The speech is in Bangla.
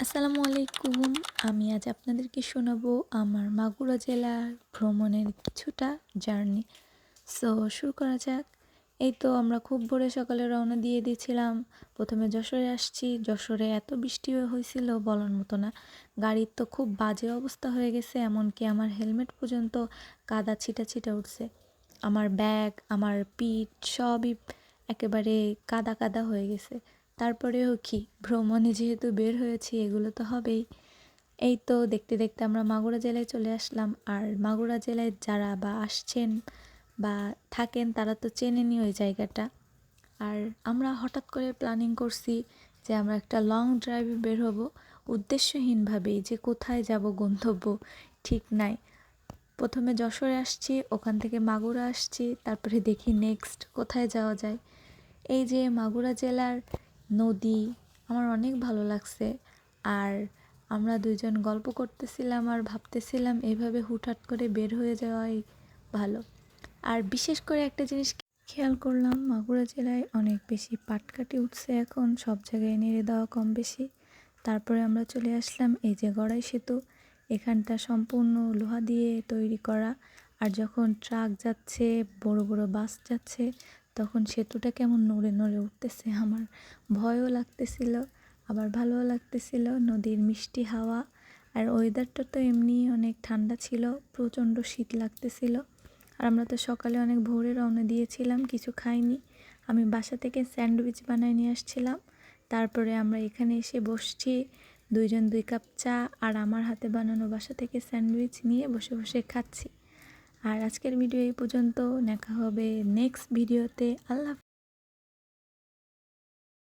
আসসালামু আলাইকুম আমি আজ আপনাদেরকে শোনাবো আমার মাগুরা জেলার ভ্রমণের কিছুটা জার্নি। সো, শুরু করা যাক। এই তো আমরা খুব ভোরে সকালে রওনা দিয়ে দিয়েছিলাম। প্রথমে যশোরে আসছি। যশোরে এত বৃষ্টি হয়েছিল বলার মতো না। গাড়ির তো খুব বাজে অবস্থা হয়ে গেছে, এমনকি আমার হেলমেট পর্যন্ত কাদা ছিটা ছিটা উঠছে। আমার ব্যাগ, আমার পিঠ সবই একেবারে কাদা কাদা হয়ে গেছে। তারপরেও কি? ভ্রমণে যেহেতু বের হয়েছি, এগুলো তো হবেই। এই তো দেখতে দেখতে আমরা মাগুরা জেলায় চলে আসলাম। আর মাগুরা জেলায় যারা বা আসছেন বা থাকেন, তারা তো চেনেনি ওই জায়গাটা। আর আমরা হঠাৎ করে প্ল্যানিং করছি যে আমরা একটা লং ড্রাইভে বের হব। উদ্দেশ্যহীনভাবেই যে কোথায় যাব, গন্তব্য ঠিক নাই। প্রথমে যশোরে আসছি, ওখান থেকে মাগুরা আসছি, তারপরে দেখি নেক্সট কোথায় যাওয়া যায়। এই যে মাগুরা জেলার নদী, আমার অনেক ভালো লাগছে। আর আমরা দুজন গল্প করতেছিলাম আর ভাবতেছিলাম এইভাবে হুটহাট করে বের হয়ে যাওয়াই ভালো। আর বিশেষ করে একটা জিনিস খেয়াল করলাম, মাগুরা জেলায় অনেক বেশি পাটকাটি উঠছে এখন, সব জায়গায় নেড়ে দেওয়া কম বেশি। তারপরে আমরা চলে আসলাম এই যে গড়াই সেতু, এখানটা সম্পূর্ণ লোহা দিয়ে তৈরি করা। আর যখন ট্রাক যাচ্ছে, বড় বড় বাস যাচ্ছে তখন সেতুটা কেমন নড়ে নড়ে উঠতেছে আমার। ভয়ও লাগতেছিল, আবার ভালোও লাগতেছিল। নদীর মিষ্টি হাওয়া আর ওয়েদারটা তো এমনি অনেক ঠান্ডা ছিল, প্রচণ্ড শীত লাগতেছিল। আর আমরা তো সকালে অনেক ভোরে রওনা দিয়েছিলাম, কিছু খাইনি। আমি বাসা থেকে স্যান্ডউইচ বানায় নিয়ে আসছিলাম। তারপরে আমরা এখানে এসে বসছি, দুইজন দুই কাপ চা আর আমার হাতে বানানো বাসা থেকে স্যান্ডউইচ নিয়ে বসে বসে খাচ্ছি। আর আজকের ভিডিও এই পর্যন্ত। দেখা হবে নেক্সট ভিডিওতে আল্লাহ